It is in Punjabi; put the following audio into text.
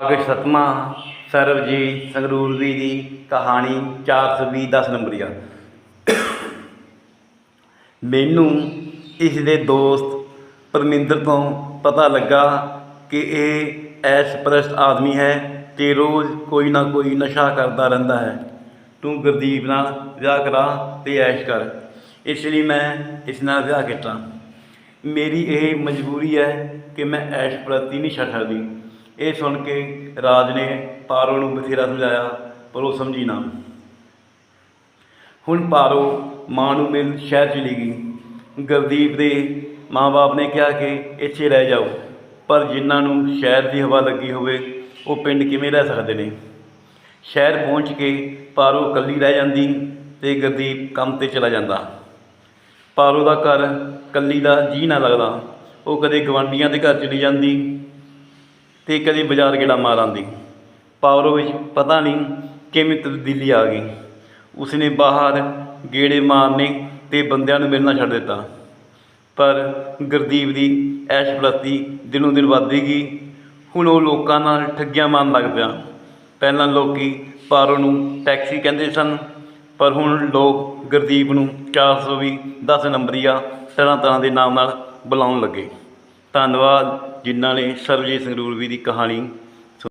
ਅਗਰ ਸਤਮਾ ਸਰਬਜੀਤ ਸੰਗਰੂਰ ਜੀ ਦੀ ਕਹਾਣੀ 420 10 ਨੰਬਰੀਆ। ਮੈਨੂੰ ਇਸ ਦੇ ਦੋਸਤ ਪਰਮਿੰਦਰ ਤੋਂ ਪਤਾ ਲੱਗਾ ਕਿ ਇਹ ਐਸ਼ਪ੍ਰਸਤ ਆਦਮੀ ਹੈ ਤੇ ਰੋਜ਼ ਕੋਈ ਨਾ ਕੋਈ ਨਸ਼ਾ ਕਰਦਾ ਰਹਿੰਦਾ ਹੈ। ਤੂੰ ਗੁਰਦੀਪ ਨਾਲ ਵਿਆਹ ਕਰਾ ਤੇ ਐਸ਼ ਕਰ। ਇਸ ਲਈ ਮੈਂ ਇਸ ਨਾਲ ਵਿਆਹ ਕੀਤਾ। ਮੇਰੀ ਇਹ ਮਜਬੂਰੀ ਹੈ ਕਿ ਮੈਂ ਐਸ਼ ਪ੍ਰਤੀ ਨਹੀਂ ਛੱਡ ਸਕਦੀ ਇਹ ਸੁਣ ਕੇ ਰਾਜ ਨੇ ਪਾਰੋ ਨੂੰ ਬਥੇਰਾ ਸਮਝਾਇਆ, ਪਰ ਉਹ ਸਮਝੀ ਨਾ। ਹੁਣ ਪਾਰੋ ਮਾਂ ਨੂੰ ਮਿਲ ਸ਼ਹਿਰ ਚਲੀ ਗਈ। ਗੁਰਦੀਪ ਦੇ ਮਾਂ-ਬਾਪ ਨੇ ਕਿਹਾ ਕਿ ਇੱਥੇ ਰਹਿ ਜਾਓ, ਪਰ ਜਿਨ੍ਹਾਂ ਨੂੰ ਸ਼ਹਿਰ ਦੀ ਹਵਾ ਲੱਗੀ ਹੋਵੇ, ਉਹ ਪਿੰਡ ਕਿਵੇਂ ਰਹਿ ਸਕਦੇ ਨੇ? ਸ਼ਹਿਰ ਪਹੁੰਚ ਕੇ ਪਾਰੋ ਇਕੱਲੀ ਰਹਿ ਜਾਂਦੀ ਤੇ ਗੁਰਦੀਪ ਕੰਮ ਤੇ ਚਲਾ ਜਾਂਦਾ। ਪਾਰੋ ਦਾ ਘਰ ਇਕੱਲੀ ਦਾ ਜੀ ਨਾ ਲੱਗਦਾ। ਉਹ ਕਦੇ ਗਵਾਂਡੀਆਂ ਦੇ ਘਰ ਚਲੀ ਜਾਂਦੀ ਅਤੇ ਕਦੇ ਬਾਜ਼ਾਰ ਗੇੜਾ ਮਾਰ ਆਉਂਦੀ ਪਾਵਰੋ ਵਿੱਚ ਪਤਾ ਨਹੀਂ ਕਿਵੇਂ ਤਬਦੀਲੀ ਆ ਗਈ। ਉਸਨੇ ਬਾਹਰ ਗੇੜੇ ਮਾਰਨੇ ਅਤੇ ਬੰਦਿਆਂ ਨੂੰ ਮਿਲਣਾ ਛੱਡ ਦਿੱਤਾ। ਪਰ ਗੁਰਦੀਪ ਦੀ ਐਸ਼ ਐਸ਼ਪ੍ਰਸਤੀ ਦਿਨੋਂ ਦਿਨ ਵੱਧਦੀ ਗਈ। ਹੁਣ ਉਹ ਲੋਕਾਂ ਨਾਲ ਠੱਗੀਆਂ ਮਾਰਨ ਲੱਗ ਪਿਆ। ਪਹਿਲਾਂ ਲੋਕੀ ਪਾਰੋ ਨੂੰ ਟੈਕਸੀ ਕਹਿੰਦੇ ਸਨ, ਪਰ ਹੁਣ ਲੋਕ ਗੁਰਦੀਪ ਨੂੰ 420 10 ਨੰਬਰੀਆ ਤਰ੍ਹਾਂ ਤਰ੍ਹਾਂ ਦੇ ਨਾਮ ਨਾਲ ਬੁਲਾਉਣ ਲੱਗੇ। ਧੰਨਵਾਦ ਜਿਨ੍ਹਾਂ ਨੇ ਸਰਬਜੀਤ ਸੰਗਰੂਰਵੀ ਦੀ ਕਹਾਣੀ